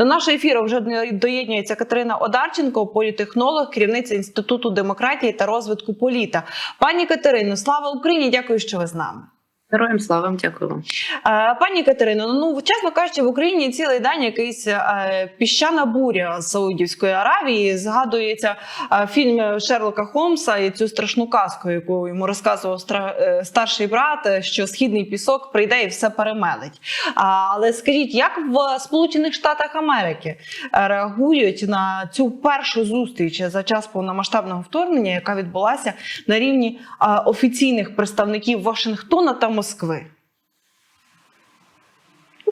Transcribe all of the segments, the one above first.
До нашого ефіру вже доєднується Катерина Одарченко, політехнолог, керівниця інституту демократії та розвитку політа. Пані Катерино, слава Україні! Дякую, що ви з нами. Героям слава, дякую вам. Пані Катерино, ну чесно кажучи, в Україні цілий день якийсь е, піщана буря Саудівської Аравії. Згадується е, фільм Шерлока Холмса і цю страшну казку, яку йому розказував е, старший брат, що східний пісок прийде і все перемелить. Але скажіть, як в Сполучених Штатах Америки реагують на цю першу зустріч за час повномасштабного вторгнення, яка відбулася на рівні офіційних представників Вашингтона та Москви?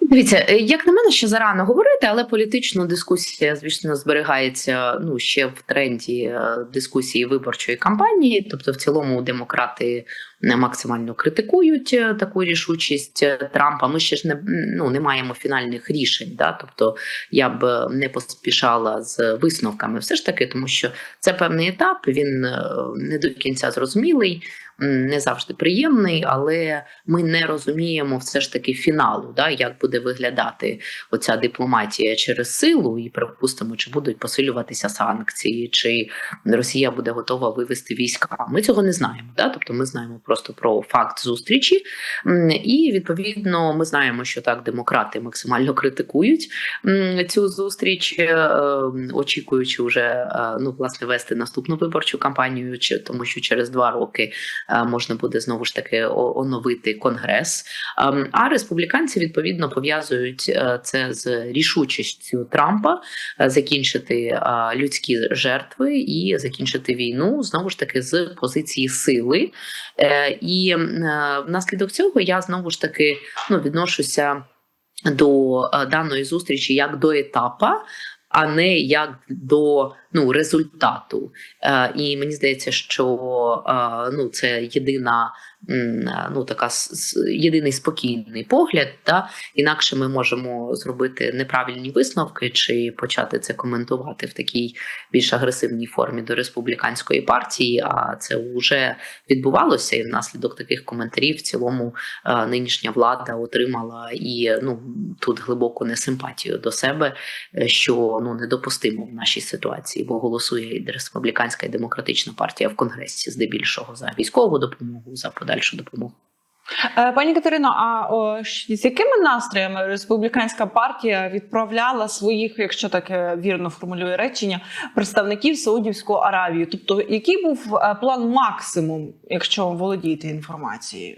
Дивіться, е, як на мене, ще зарано говорити, але політична дискусія, звісно, зберігається ну ще в тренді е, дискусії виборчої кампанії. Тобто, в цілому, демократи не максимально критикують е, таку рішучість е, Трампа. Ми ще ж не ну не маємо фінальних рішень. Да? Тобто я б е, не поспішала з висновками, все ж таки, тому що це певний етап. Він е, не до кінця зрозумілий. Не завжди приємний, але ми не розуміємо все ж таки фіналу, да, як буде виглядати оця дипломатія через силу, і припустимо, чи будуть посилюватися санкції, чи Росія буде готова вивести війська. Ми цього не знаємо. Да? Тобто ми знаємо просто про факт зустрічі, і відповідно ми знаємо, що так демократи максимально критикують цю зустріч, е, очікуючи вже е, ну власне вести наступну виборчу кампанію, чи тому, що через два роки можна буде знову ж таки оновити конгрес. Ем, А республіканці відповідно пов'язують е, це з рішучістю Трампа е, закінчити е, людські жертви і закінчити війну знову ж таки з позиції сили. Е, І е, внаслідок цього я знову ж таки ну, відношуся до е, даної зустрічі як до етапа. А не як до ну результату, е, і мені здається, що е, ну це єдина ну така єдиний спокійний погляд. Та інакше ми можемо зробити неправильні висновки чи почати це коментувати в такій більш агресивній формі до республіканської партії. А це вже відбувалося, і внаслідок таких коментарів в цілому е, нинішня влада отримала і ну тут глибоку несимпатію до себе, е, що ну недопустимо в нашій ситуації, бо голосує і республіканська і демократична партія в конгресі, здебільшого за військову допомогу, за подальшу допомогу. Е, Пані Катерино, а о, з якими настроями республіканська партія відправляла своїх, якщо так вірно формулює речення, представників Саудівської Аравію? Тобто, який був е, план максимум, якщо володієте інформацією?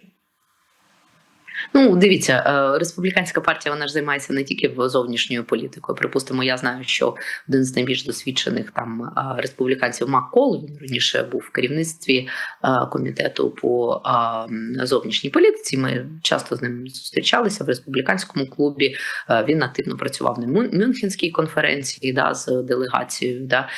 Ну, дивіться, е, республіканська партія вона ж займається не тільки зовнішньою політикою. Припустимо, я знаю, що один з найбільш досвідчених там е, республіканців Маккол, він раніше був в керівництві е, комітету по зовнішній політиці. Ми часто з ним зустрічалися в республіканському клубі. Він активно працював на Мюнхенській конференції да, з делегацією. Да,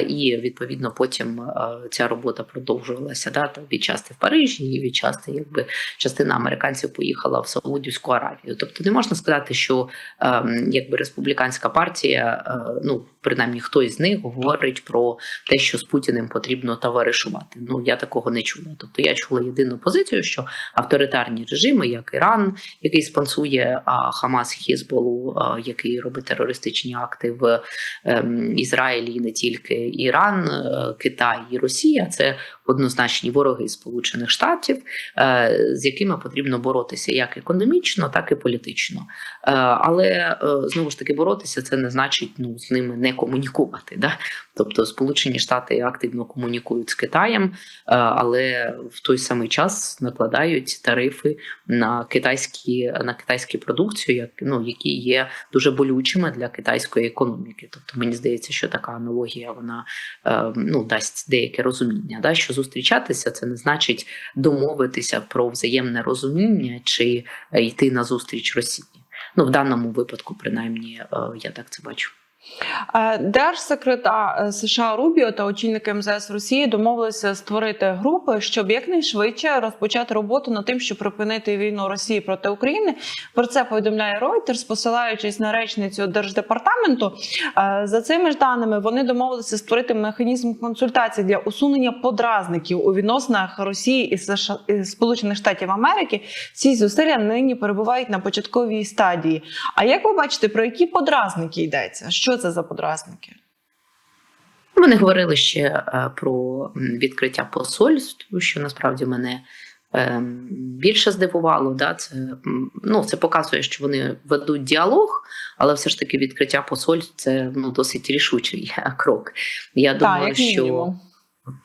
і відповідно потім ця робота продовжувалася. Да, там від части в Парижі, і від части, якби частина американців поїхала в Саудівську Аравію. Тобто не можна сказати, що ем, якби республіканська партія, е, ну принаймні хтось з них говорить про те, що з Путіним потрібно товаришувати. Ну я такого не чула. Тобто я чула єдину позицію, що авторитарні режими, як Іран, який спонсує а, Хамас Хізболу, який робить терористичні акти в ем, Ізраїлі, і не тільки Іран, е, Китай і Росія, це однозначні вороги Сполучених Штатів, е, з якими потрібно боротися як економічно, так і політично. Е, Але е, знову ж таки боротися це не значить ну з ними не комунікувати. Да? Тобто Сполучені Штати активно комунікують з Китаєм, е, але в той самий час накладають тарифи на китайські на китайську продукцію, як ну які є дуже болючими для китайської економіки. Тобто мені здається, що така аналогія вона е, ну дасть деяке розуміння. Да? Що зустрічатися це не значить домовитися про взаємне розуміння чи йти на зустріч Росії. Ну в даному випадку, принаймні, е, я так це бачу. Е, Держсекретар е, США Рубіо та очільник МЗС Росії домовилися створити групи, щоб якнайшвидше розпочати роботу над тим, щоб припинити війну Росії проти України. Про це повідомляє Reuters, посилаючись на речницю держдепартаменту. Е, За цими ж даними вони домовилися створити механізм консультацій для усунення подразників у відносинах Росії і США і Сполучених Штатів Америки. Ці зусилля нині перебувають на початковій стадії. А як ви бачите, про які подразники йдеться? Що це за подразники? Вони говорили ще е, про відкриття посольств, що насправді мене ем, більше здивувало. Да? Це, ну, це показує, що вони ведуть діалог, але все ж таки відкриття посольств це ну, досить рішучий е, крок. Я Так, думаю, що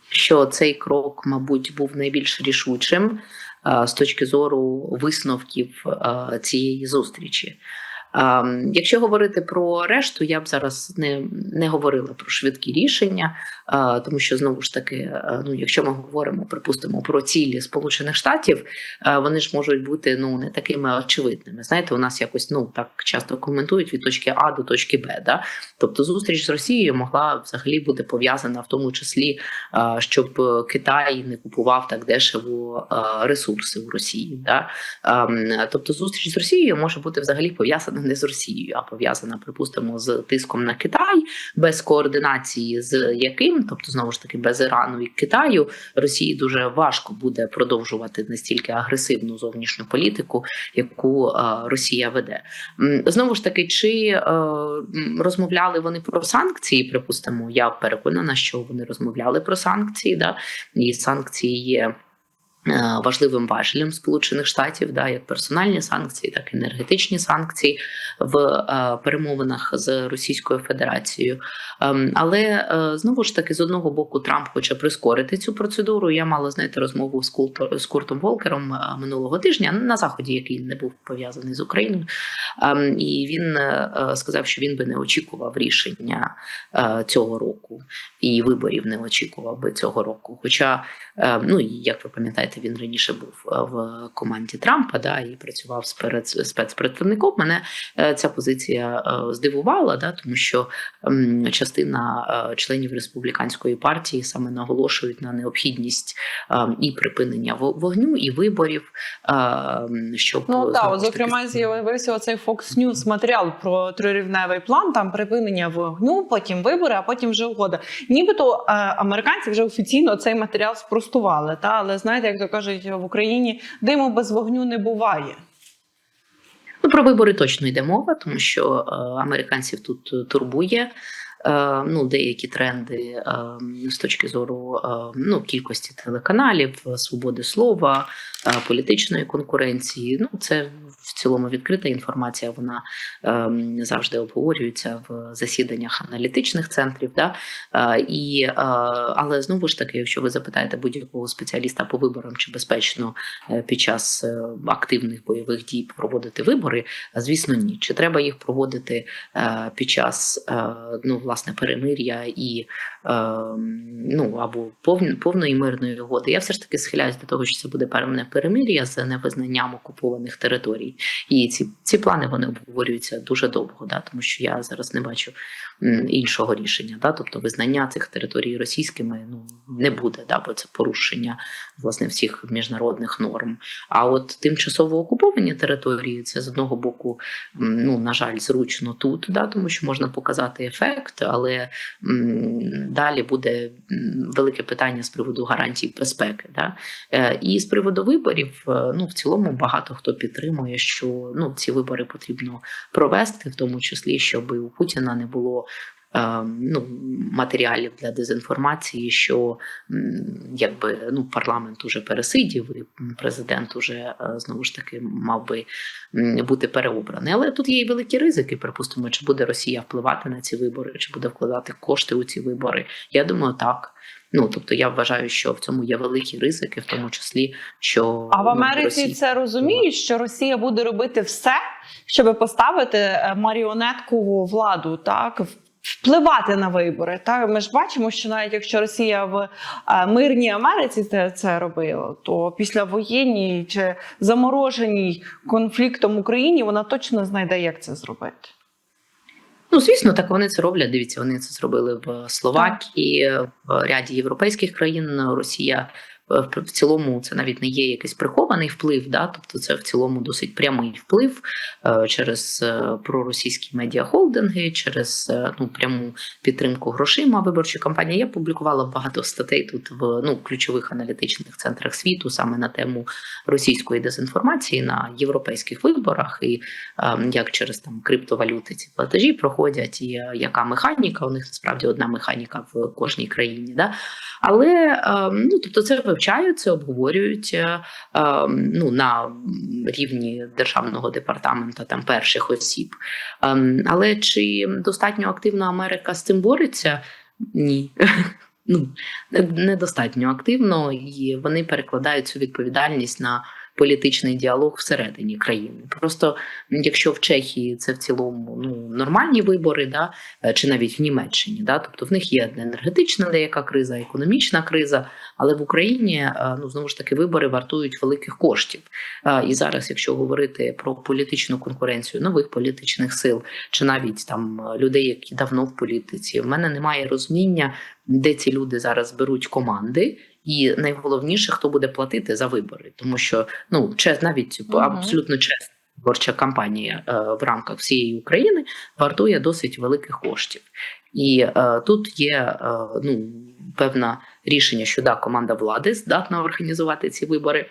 що цей крок, мабуть, був найбільш рішучим е, з точки зору висновків е, цієї зустрічі. Е, Якщо говорити про решту, я б зараз не, не говорила про швидкі рішення, е, тому що знову ж таки, е, ну якщо ми говоримо, припустимо, про цілі Сполучених Штатів, е, вони ж можуть бути ну не такими очевидними. Знаєте, у нас якось ну так часто коментують від точки А до точки Б. Да? Тобто зустріч з Росією могла взагалі бути пов'язана в тому числі, щоб Китай не купував так дешево ресурси у Росії. Да? Ем, Тобто, зустріч з Росією може бути взагалі пов'язана не з Росією, а пов'язана, припустимо, з тиском на Китай, без координації з яким, тобто знову ж таки без Ірану і Китаю, Росії дуже важко буде продовжувати настільки агресивну зовнішню політику, яку е, Росія веде. Знову ж таки, чи е, розмовляли вони про санкції? Припустимо, я переконана, що вони розмовляли про санкції. Да? І санкції є. Е, Важливим важелем Сполучених Штатів, да, як персональні санкції, так і енергетичні санкції в е, перемовинах з Російською Федерацією. Ем, але е, знову ж таки, з одного боку, Трамп хоче прискорити цю процедуру. Я мала знаєте розмову з Куртом, Волкером минулого тижня на заході, який не був пов'язаний з Україною. Ем, і він сказав, що він би не очікував рішення цього року, і виборів не очікував би цього року. Хоча, е, ну як ви пам'ятаєте, він раніше був е, в команді Трампа, да, і працював спец- спецпредставником. Мене е, ця позиція е, здивувала, да, тому що частина членів республіканської партії саме наголошують на необхідність і припинення вогню, і виборів, щоб Ну так, зокрема, з'явився оцей Fox News матеріал про трирівневий план, там припинення вогню, потім вибори, а потім вже угода. Нібито американці вже офіційно цей матеріал спростували. Та але знаєте, як то кажуть в Україні, диму без вогню не буває. Ну, про вибори точно йде мова, тому що е, американців тут е, турбує. Е, Ну, деякі тренди е, з точки зору е, ну, кількості телеканалів, свободи слова, е, політичної конкуренції. Ну, це в цілому відкрита інформація. Вона е, завжди обговорюється в засіданнях аналітичних центрів. Да? Е, і, але знову ж таки, якщо ви запитаєте будь-якого спеціаліста по виборам, чи безпечно під час активних бойових дій проводити вибори, звісно, ні. Чи треба їх проводити під час ну, власне перемир'я і ну або повної мирної угоди? Я все ж таки схиляюсь до того, що це буде певне перемир'я з невизнанням окупованих територій. І ці, ці плани вони обговорюються дуже довго, да, тому що я зараз не бачу іншого рішення. Да, тобто визнання цих територій російськими ну не буде, да, бо це порушення власне всіх міжнародних норм. А от тимчасово окуповані території це з одного боку, ну на жаль, зручно тут, да, тому що можна показати ефект, але далі буде велике питання з приводу гарантій безпеки. Да. Е, І з приводу виборів, е, ну в цілому багато хто підтримує, що ну ці вибори потрібно провести, в тому числі, щоб у Путіна не було. Е, Ну, матеріалів для дезінформації, що якби ну парламент уже пересидів, і президент уже е, знову ж таки мав би бути переобраний. Але тут є і великі ризики. Припустимо, чи буде Росія впливати на ці вибори, чи буде вкладати кошти у ці вибори. Я думаю, так. Ну тобто я вважаю, що в цьому є великі ризики, в тому числі, що А в Америці Росія- це розуміють, що Росія буде робити все, щоб поставити е, маріонеткову владу, так в- впливати на вибори. Так ми ж бачимо, що навіть якщо Росія в е, мирній Америці це, це робила, то після воєнній чи замороженій конфліктом Україні вона точно знайде, як це зробити. Ну, звісно, так вони це роблять. Дивіться, вони це зробили в Словакії, в ряді європейських країн. Росія в цілому це навіть не є якийсь прихований вплив, да? тобто це в цілому досить прямий вплив е, через е, проросійські медіахолдинги, через е, ну, пряму підтримку грошима виборчої кампанії. Я публікувала багато статей тут в ну, ключових аналітичних центрах світу саме на тему російської дезінформації на європейських виборах, і як через там криптовалюти ці платежі проходять, і яка механіка. У них насправді одна механіка в кожній країні. Да? Але ну, тобто це це обговорюються е, е, ну, на рівні державного департаменту там перших осіб. Е, але чи достатньо активно Америка з цим бореться? Ні. Ну, не- недостатньо активно, і вони перекладають цю відповідальність на політичний діалог всередині країни. Просто якщо в Чехії це в цілому ну, нормальні вибори, да, е, чи навіть в Німеччині, да, тобто в них є енергетична деяка криза, економічна криза, але в Україні е, ну знову ж таки вибори вартують великих коштів. Е, І зараз, якщо говорити про політичну конкуренцію нових політичних сил, чи навіть там людей, які давно в політиці, в мене немає розуміння, де ці люди зараз беруть команди. І найголовніше, хто буде платити за вибори, тому що ну чес, навіть Мгм. абсолютно чесна виборча кампанія е, в рамках всієї України вартує досить великих коштів. І е, тут є е, ну певне рішення, що да, команда влади здатна організувати ці вибори.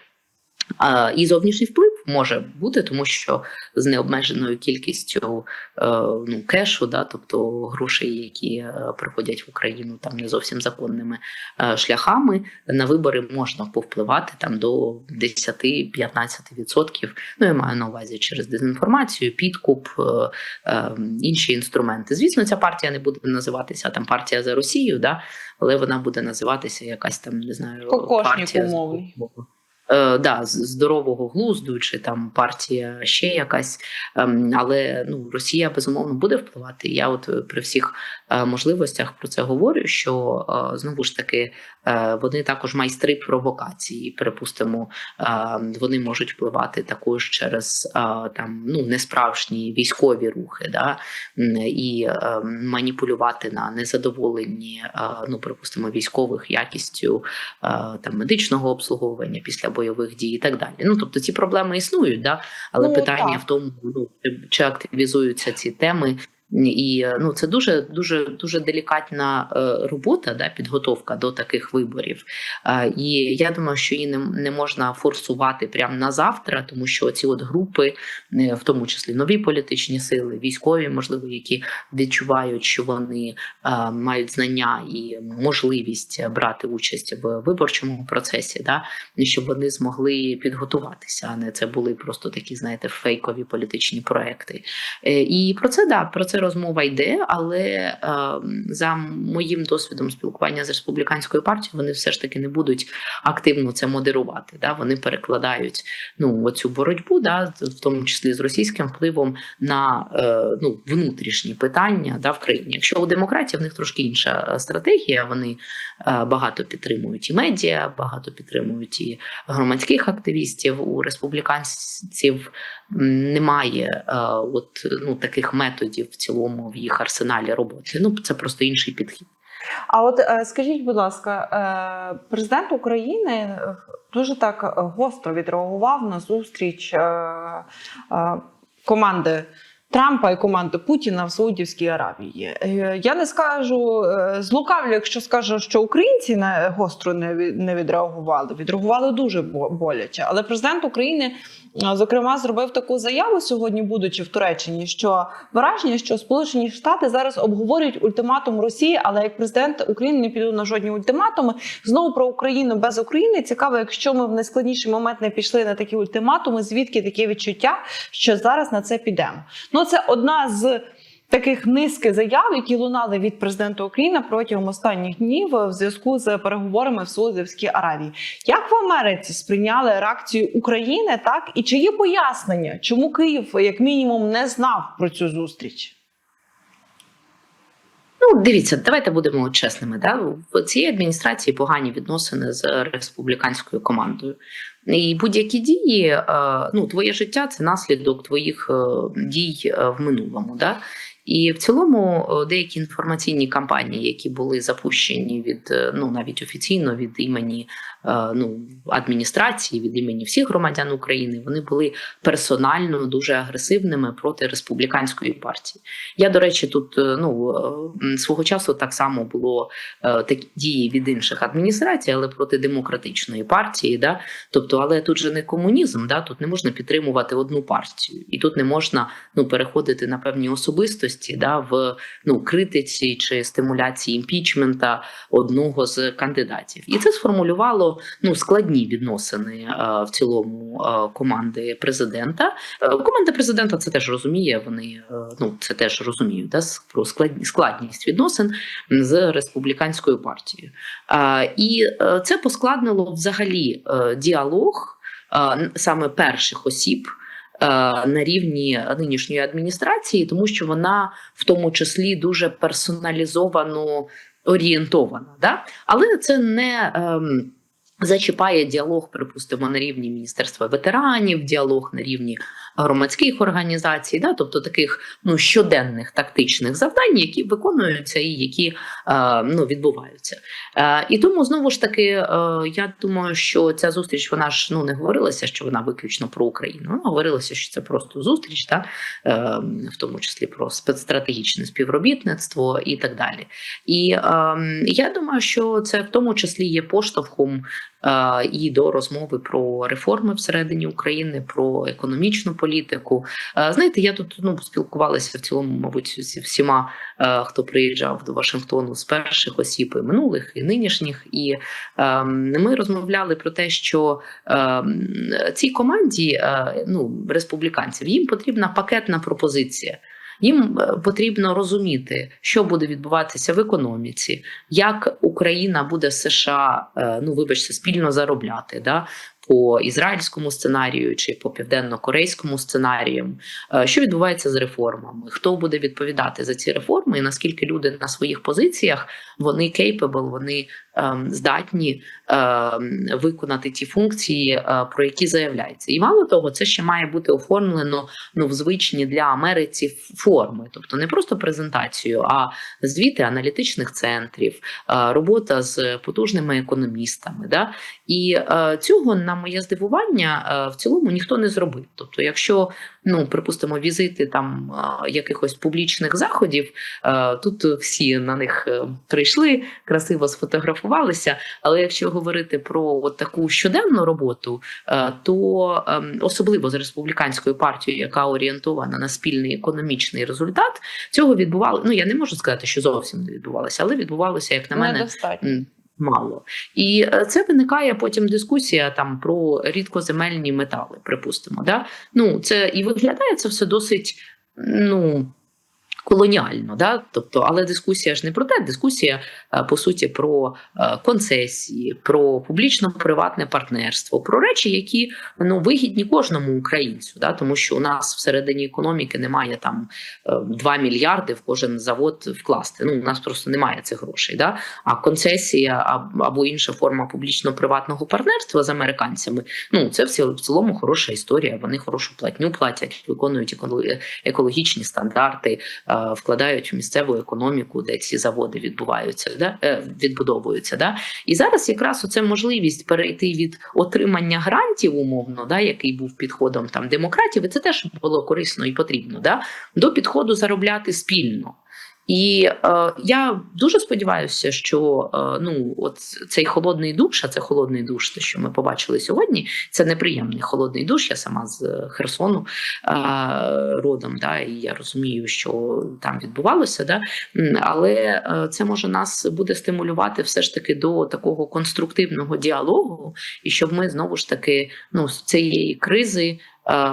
І зовнішній вплив може бути, тому що з необмеженою кількістю е, ну, кешу, да, тобто грошей, які е, приходять в Україну там не зовсім законними е, шляхами, на вибори можна повпливати там до 10-15%. Ну, я маю на увазі через дезінформацію, підкуп, інші інструменти. Звісно, ця партія не буде називатися там партія за Росію, да, але вона буде називатися якась там, не знаю, Кокошник партія умовний. Е, да, здорового глузду, чи там партія ще якась, Ем, але ну Росія безумовно буде впливати. Я от е, при всіх е, можливостях про це говорю. Що знову ж таки вони також майстри провокації. Припустимо, вони можуть впливати також через там ну несправжні військові рухи, да і маніпулювати на незадоволенні, ну припустимо, військових якістю там медичного обслуговування після бойових дій і так далі. Ну тобто ці проблеми існують, да але Ну, питання так. в тому, ну чи- активізуються ці теми. І е, ну це дуже дуже дуже делікатна е, робота, да, підготовка до таких виборів. Е, і я думаю, що її не, не можна форсувати прямо на завтра, тому що ці от групи, в тому числі нові політичні сили, військові, можливо, які відчувають, що вони мають знання і можливість брати участь в виборчому процесі, да, щоб вони змогли підготуватися, а не це були просто такі, знаєте, фейкові політичні проекти. І про це да, про це розмова йде. Але е, за моїм досвідом спілкування з республіканською партією, вони все ж таки не будуть активно це модерувати. Да? Вони перекладають ну оцю боротьбу, да, в тому числі з російським впливом на е, ну, внутрішні питання да, в країні. Якщо у демократів в них трошки інша е, стратегія, вони е, багато підтримують і медіа, багато підтримують і громадських активістів. У республіканців немає е, от ну таких методів в в їх арсеналі роботи. Ну це просто інший підхід. А от е, скажіть, будь ласка, е, президент України е, дуже так гостро відреагував на зустріч команди. Трампа і команди Путіна в Саудівській Аравії. Е, Я не скажу е, злукавлю, якщо скажу, що українці не гостро не відреагували. Відреагували дуже боляче. Але президент України, е, зокрема, зробив таку заяву сьогодні, будучи в Туреччині, що враження, що Сполучені Штати зараз обговорюють ультиматум Росії, але як президент України не піду на жодні ультиматуми. Знову про Україну без України цікаво, якщо ми в найскладніший момент не пішли на такі ультиматуми, звідки таке відчуття, що зараз на це підемо. Ну це одна з. Таких низки заяв, які лунали від президента України протягом останніх днів в зв'язку з переговорами в Саудівській Аравії. Як в Америці сприйняли реакцію України, так і чи є пояснення, чому Київ як мінімум не знав про цю зустріч? Ну, дивіться, давайте будемо чесними. Да? В цій адміністрації погані відносини з республіканською командою. І будь-які дії, е, ну, твоє життя це наслідок твоїх е, дій е, в минулому. Да? І в цілому е, деякі інформаційні кампанії, які були запущені від е, ну навіть офіційно від імені е, ну адміністрації, від імені всіх громадян України, вони були персонально дуже агресивними проти республіканської партії. Я до речі, тут ну свого часу так само було такі дії від інших адміністрацій, але проти демократичної партії. Да? Тобто, але тут же не комунізм, да? тут не можна підтримувати одну партію, і тут не можна ну переходити на певні особистості да, в ну критиці чи стимуляції імпічмента одного з кандидатів. І це сформулювало ну складні відносини е, в цілому е, команди президента. Е, команда президента це теж розуміє. Вони ну це теж розуміють да, про складні- складність відносин з республіканською партією. І це поскладнило взагалі діалог саме перших осіб. Е, На рівні нинішньої адміністрації, тому що вона в тому числі дуже персоналізовано орієнтована. Да? Але це не ем, зачіпає діалог, припустимо, на рівні Міністерства ветеранів, діалог на рівні громадських організацій, да? тобто таких ну, щоденних тактичних завдань, які виконуються і які е, ну, відбуваються. Е, і тому знову ж таки, е, я думаю, що ця зустріч вона ж ну не говорилася, що вона виключно про Україну. Вона говорилася, що це просто зустріч, та е, в тому числі про спецстратегічне співробітництво і так далі. І е, я думаю, що це в тому числі є поштовхом е, і до розмови про реформи всередині України, про економічну політику. Е, знаєте, я тут ну спілкувалася в цілому, мабуть, зі всіма, е, хто приїжджав до Вашингтону з перших осіб і минулих і нинішніх, і е, ми розмовляли про те, що е, цій команді, е, ну республіканців, їм потрібна пакетна пропозиція. Їм потрібно розуміти, що буде відбуватися в економіці, як Україна буде з США, ну вибачте, спільно заробляти да, по ізраїльському сценарію чи по південно-корейському сценаріям, Е, що відбувається з реформами, хто буде відповідати за ці реформи, і наскільки люди на своїх позиціях вони capable, вони здатні ем, виконати ті функції, е, про які заявляється. І мало того, це ще має бути оформлено ну в звичні для Америці форми, тобто не просто презентацію, а звіти аналітичних центрів, е, робота з потужними економістами. Да? І е, цього, на моє здивування, в цілому ніхто не зробив. Тобто, якщо ну припустимо візити там якихось публічних заходів, тут всі на них е, прийшли, красиво сфотографувалися. Але якщо говорити про от таку щоденну роботу, е, то ем, особливо з республіканською партією, яка орієнтована на спільний економічний результат, цього відбувало. Ну я не можу сказати, що зовсім не відбувалося, але відбувалося, як на мене, Недостатньо. Мало. І е, це виникає потім дискусія там про рідкоземельні метали, припустимо. Да? Ну, це і виглядає це все досить. Ну, колоніально, да? тобто, але дискусія ж не про те, дискусія е, по суті про е, концесії, про публічно-приватне партнерство, про речі, які ну вигідні кожному українцю, да? тому що у нас всередині економіки немає там е, 2 мільярди в кожен завод вкласти. Ну у нас просто немає цих грошей. Да? А концесія або інша форма публічно-приватного партнерства з американцями, ну це в цілому хороша історія. Вони хорошу платню платять, виконують еколо- екологічні стандарти, е, вкладають в місцеву економіку, де ці заводи відбуваються, да? е, відбудовуються. Да? І зараз якраз оце можливість перейти від отримання грантів, умовно, да, який був підходом там демократів, і це теж було корисно і потрібно, да? до підходу заробляти спільно. І е, я дуже сподіваюся, що е, ну от цей холодний душ, а це холодний душ, те, що ми побачили сьогодні, це неприємний холодний душ. Я сама з Херсону е, родом, да, і я розумію, що там відбувалося. Да, але е, це може нас буде стимулювати все ж таки до такого конструктивного діалогу, і щоб ми знову ж таки ну з цієї кризи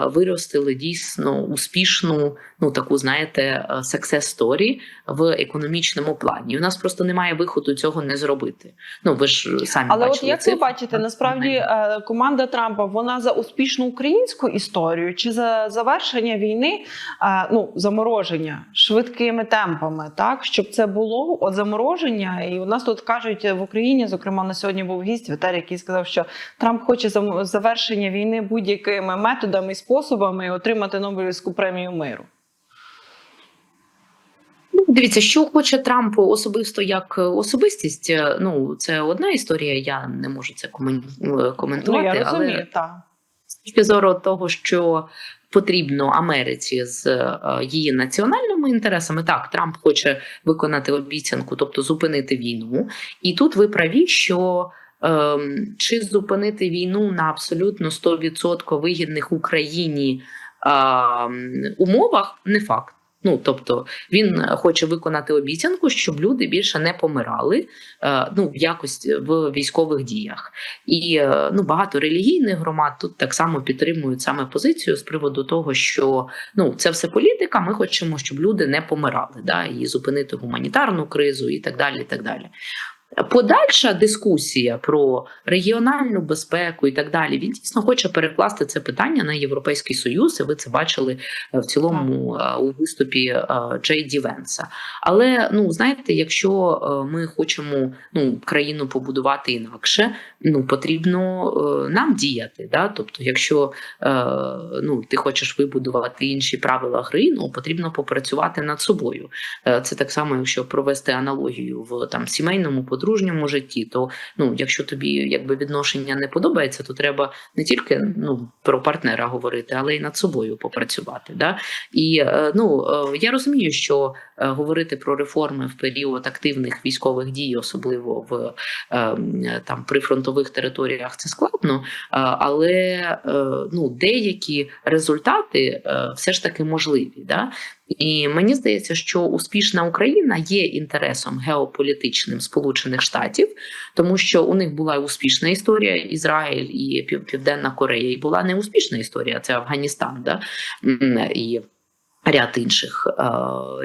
виростили дійсно успішну, ну таку знаєте, е, success story в економічному плані. У нас просто немає виходу цього не зробити. Ну ви ж самі Але от бачили як ви бачите, насправді е, команда Трампа вона за успішну українську історію чи за завершення війни, е, ну замороження швидкими темпами, так щоб це було от замороження, і у нас тут кажуть в Україні, зокрема на сьогодні був гість Віталій, який сказав, що Трамп хоче завершення війни будь-якими методами і способами отримати Нобелівську премію миру. Ну, Дивіться, що хоче Трамп особисто як особистість. е, Ну це одна історія. Я не можу це е, Ну коментувати, я але розумію, так. з точки зору того, що потрібно Америці з е, її національними інтересами, так Трамп хоче виконати обіцянку, тобто зупинити війну. І тут ви праві, що чи зупинити війну на абсолютно 100% вигідних Україні ем, умовах, не факт. Ну, тобто він хоче виконати обіцянку, щоб люди більше не помирали е, ну, в якості в військових діях. І е, ну, багато релігійних громад тут так само підтримують саме позицію з приводу того, що ну, це все політика. Ми хочемо, щоб люди не помирали, да, і зупинити гуманітарну кризу, і так далі. І так далі. Подальша дискусія про регіональну безпеку і так далі. Він дійсно хоче перекласти це питання на Європейський Союз. І ви це бачили е, в цілому е, у виступі е, Джей Ді Венса. Але ну знаєте, якщо ми хочемо ну країну побудувати інакше, ну потрібно нам діяти. Да? Тобто, якщо ну ти хочеш вибудувати інші правила гри, ну потрібно попрацювати над собою. Це так само, якщо провести аналогію в там сімейному подружньому житті, то ну, якщо тобі якби відношення не подобається, то треба не тільки ну про партнера говорити, але й над собою попрацювати. Да? І е, ну е, я розумію, що е, говорити про реформи в період активних військових дій, особливо в е, там прифронтових територіях, це складно, але ну деякі результати все ж таки можливі. Да? І мені здається, що успішна Україна є інтересом геополітичним Сполучених Штатів, тому що у них була успішна історія Ізраїль і Пів- Південна Корея, і була неуспішна історія. Це Афганістан, да? І ряд інших, е,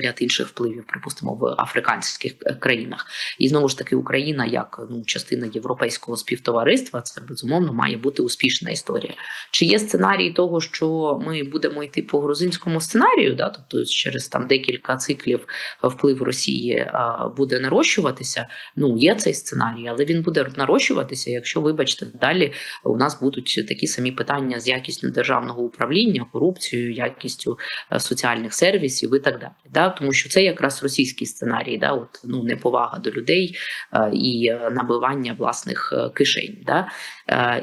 ряд інших впливів, припустимо, в африканських е, країнах. І знову ж таки, Україна, як ну частина європейського співтовариства, це безумовно має бути успішна історія. Чи є сценарій того, що ми будемо йти по грузинському сценарію, да, тобто через там декілька циклів вплив Росії буде нарощуватися? Ну є цей сценарій, але він буде нарощуватися, якщо, вибачте, далі у нас будуть такі самі питання з якістю державного управління, корупцією, якістю е, соціальних сервісів і так далі. Да? Тому що це якраз російський сценарій, да? От, ну, неповага до людей е, і е, набивання власних е, кишень. Да?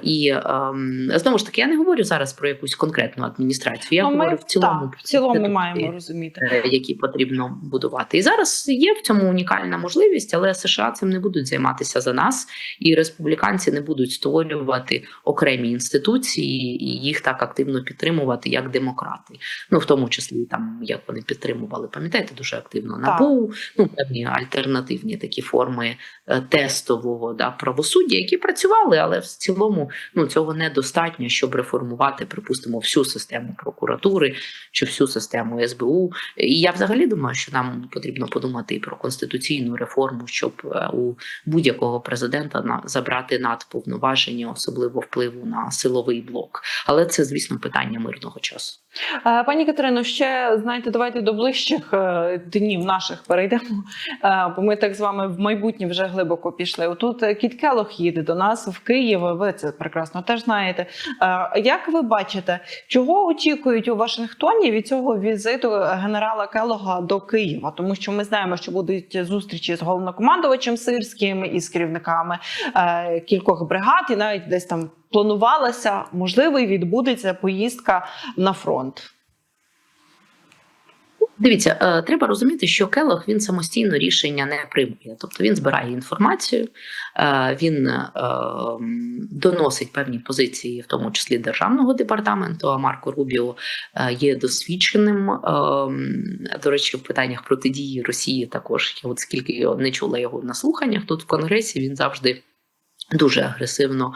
І ем, знову ж таки, я не говорю зараз про якусь конкретну адміністрацію. Я Ну, ми, говорю в цілому про в цілому інститути, маємо розуміти. які потрібно будувати. І зараз є в цьому унікальна можливість, але США цим не будуть займатися за нас, і республіканці не будуть створювати окремі інституції і їх так активно підтримувати, як демократи. Ну в тому числі там як вони підтримували, пам'ятаєте, дуже активно НАБУ, ну певні альтернативні такі форми е, тестового да правосуддя, які працювали, але в цілому ну цього недостатньо, щоб реформувати, припустимо, всю систему прокуратури чи всю систему СБУ. І я взагалі думаю, що нам потрібно подумати і про конституційну реформу, щоб е, у будь-якого президента на забрати надповноваження, особливо впливу на силовий блок. Але це, звісно, питання мирного часу. Е, Пані Катерино, ще знаєте, давайте до ближчих е, днів наших перейдемо. Е, Бо ми так з вами в майбутнє вже глибоко пішли. Отут е, Кіт Келох їде до нас в Київ. Ви це прекрасно теж знаєте. Як ви бачите, чого очікують у Вашингтоні від цього візиту генерала Келога до Києва? Тому що ми знаємо, що будуть зустрічі з головнокомандувачем Сирським і з керівниками кількох бригад, і навіть десь там планувалася, можливо, і відбудеться поїздка на фронт. Дивіться, е, треба розуміти, що Келох він самостійно рішення не приймає. Тобто він збирає інформацію, е, він е, доносить певні позиції, в тому числі державного департаменту. А Марко Рубіо є досвідченим. До речі, в питаннях протидії Росії також. Я от скільки не чула його на слуханнях тут в Конгресі, він завжди. Дуже агресивно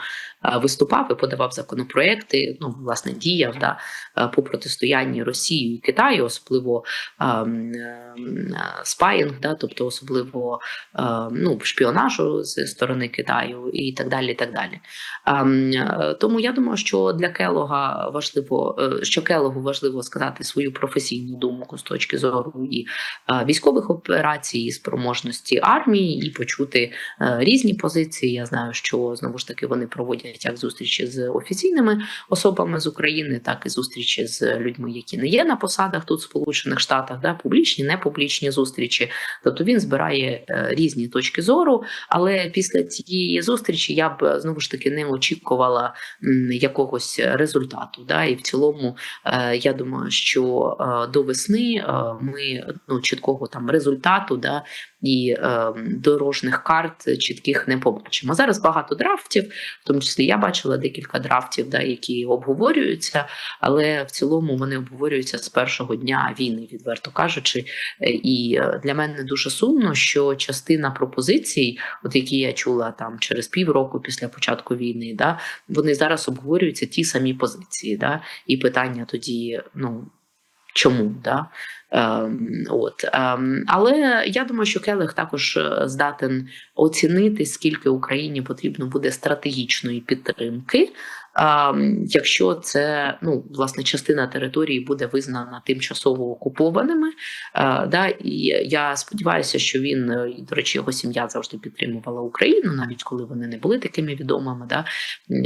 виступав і подавав законопроекти. Ну, власне, діяв да, е, по протистоянні Росії і Китаю, особливо ем, ем, спаїнг, да, тобто особливо ем, ну, шпіонажу з сторони Китаю і так далі. І так далі. Е, Тому я думаю, що для Келога важливо, е, що Келогу важливо сказати свою професійну думку з точки зору і е, військових операцій, і спроможності армії, і почути е, різні позиції. Я знаю, що знову ж таки вони проводять як зустрічі з офіційними особами з України, так і зустрічі з людьми, які не є на посадах тут в Сполучених Штатах, да, публічні, непублічні зустрічі. Тобто він збирає е, різні точки зору. Але після цієї зустрічі я б знову ж таки не очікувала якогось результату. Да? І в цілому, е, я думаю, що е, до весни ми ну, чіткого там результату да, і е, дорожніх карт чітких не побачимо. Зараз багато драфтів, в тому числі я бачила декілька драфтів, да, які обговорюються, але в цілому вони обговорюються з першого дня війни, відверто кажучи. Е, І е, для мене дуже сумно, що частина пропозицій, от які я чула там через півроку після початку війни, да, вони зараз обговорюються ті самі позиції. Да, і питання тоді, ну. Чому да? Ем, от ем, але я думаю, що Келих також е, здатен оцінити, скільки Україні потрібно буде стратегічної підтримки, якщо це ну власне частина території буде визнана тимчасово окупованими. Е, да, і я сподіваюся, що він е, і до речі, його сім'я завжди підтримувала Україну, навіть коли вони не були такими відомими. Да,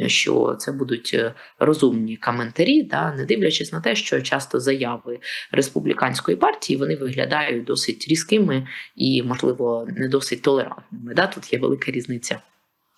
що це будуть е, розумні коментарі, да, не дивлячись на те, що часто заяви республіканської партії вони виглядають досить різкими і, можливо, не досить толерантними. Да? Тут є велика різниця.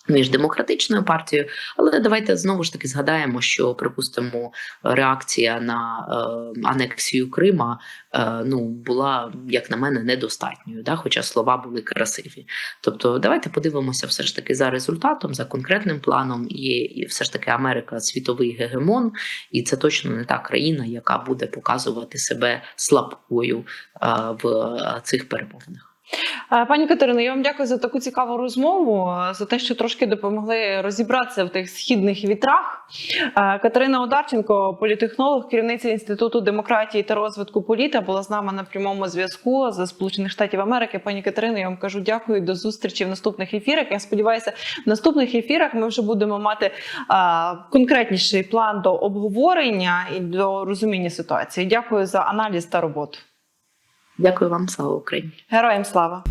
Між демократичною партією, але давайте знову ж таки згадаємо, що припустимо, реакція на е, анексію Крима е, ну була, як на мене, недостатньою, да? хоча слова були красиві. Тобто, давайте подивимося все ж таки за результатом, за конкретним планом. І, і все ж таки Америка світовий гегемон, і це точно не та країна, яка буде показувати себе слабкою е, в е, цих перемовинах. Пані Катерино, я вам дякую за таку цікаву розмову, за те, що трошки допомогли розібратися в тих східних вітрах. Катерина Одарченко, політехнолог, керівниця інституту демократії та розвитку політа, була з нами на прямому зв'язку з Сполучених Штатів Америки. Пані Катерино, я вам кажу дякую до зустрічі в наступних ефірах. Я сподіваюся, в наступних ефірах ми вже будемо мати конкретніший план до обговорення і до розуміння ситуації. Дякую за аналіз та роботу. Дякую вам, слава Україні. Героям слава!